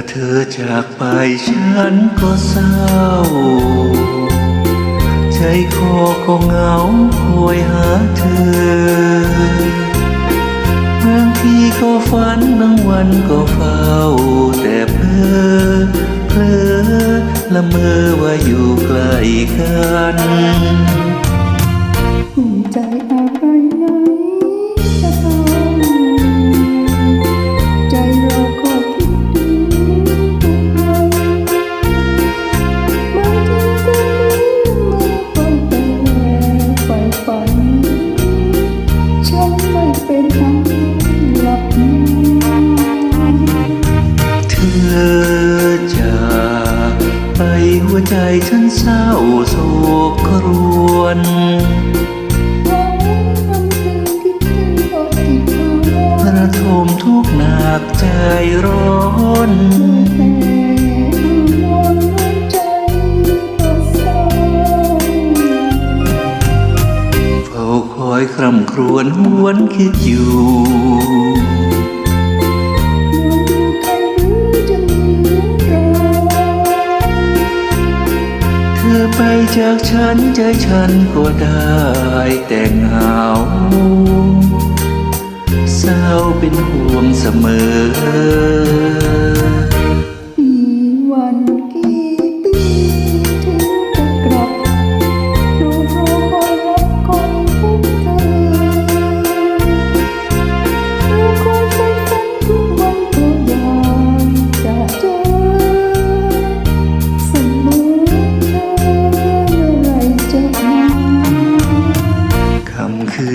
อเธอจากไปฉันก็เศร้า ใจคอก็เหงาคอยหาเธอบางทีก็ฝันบางวันก็เฝ้า แต่เพ้อเพลอละเมอว่าอยู่ใกล้กัน ใจฉันเศร้าโศกครวนระทมทุกหนักใจร้อนเฝ้าคอยคร่ำครวญหวนคิดอยู่ ไปจากฉันใจฉันก็ได้แต่เหงาเศร้าเป็นห่วงเสมอ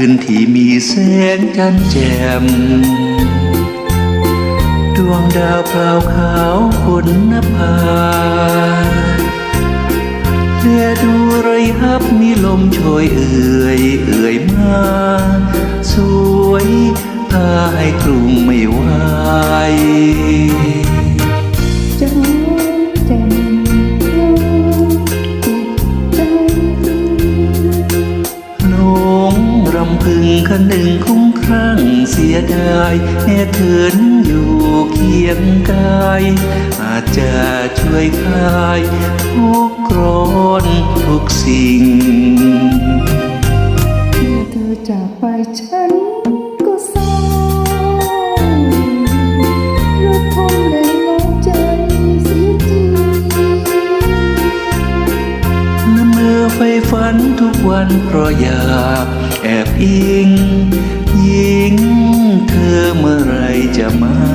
นที่มีแสงจันแจ่ม ดวงดาวเปล่าขาวบนนภาเรือดูไรฮับมีลมโชยเอื่อยเอื่อยมา สวยพาให้กรุงไม่ว่า คุ้มครั่งเสียดายแม่เถินอยู่เคียงกาย อาจจะช่วยคลายทุกข์ร้อนทุกสิ่งเมื่อเธอจากไปฉันก็เศร้าระทมในหัวใจเสียจริงละเมอไฟฝันทุกวันเพราะอยากแอบอิง ญิง เธอเมื่อไรจะมา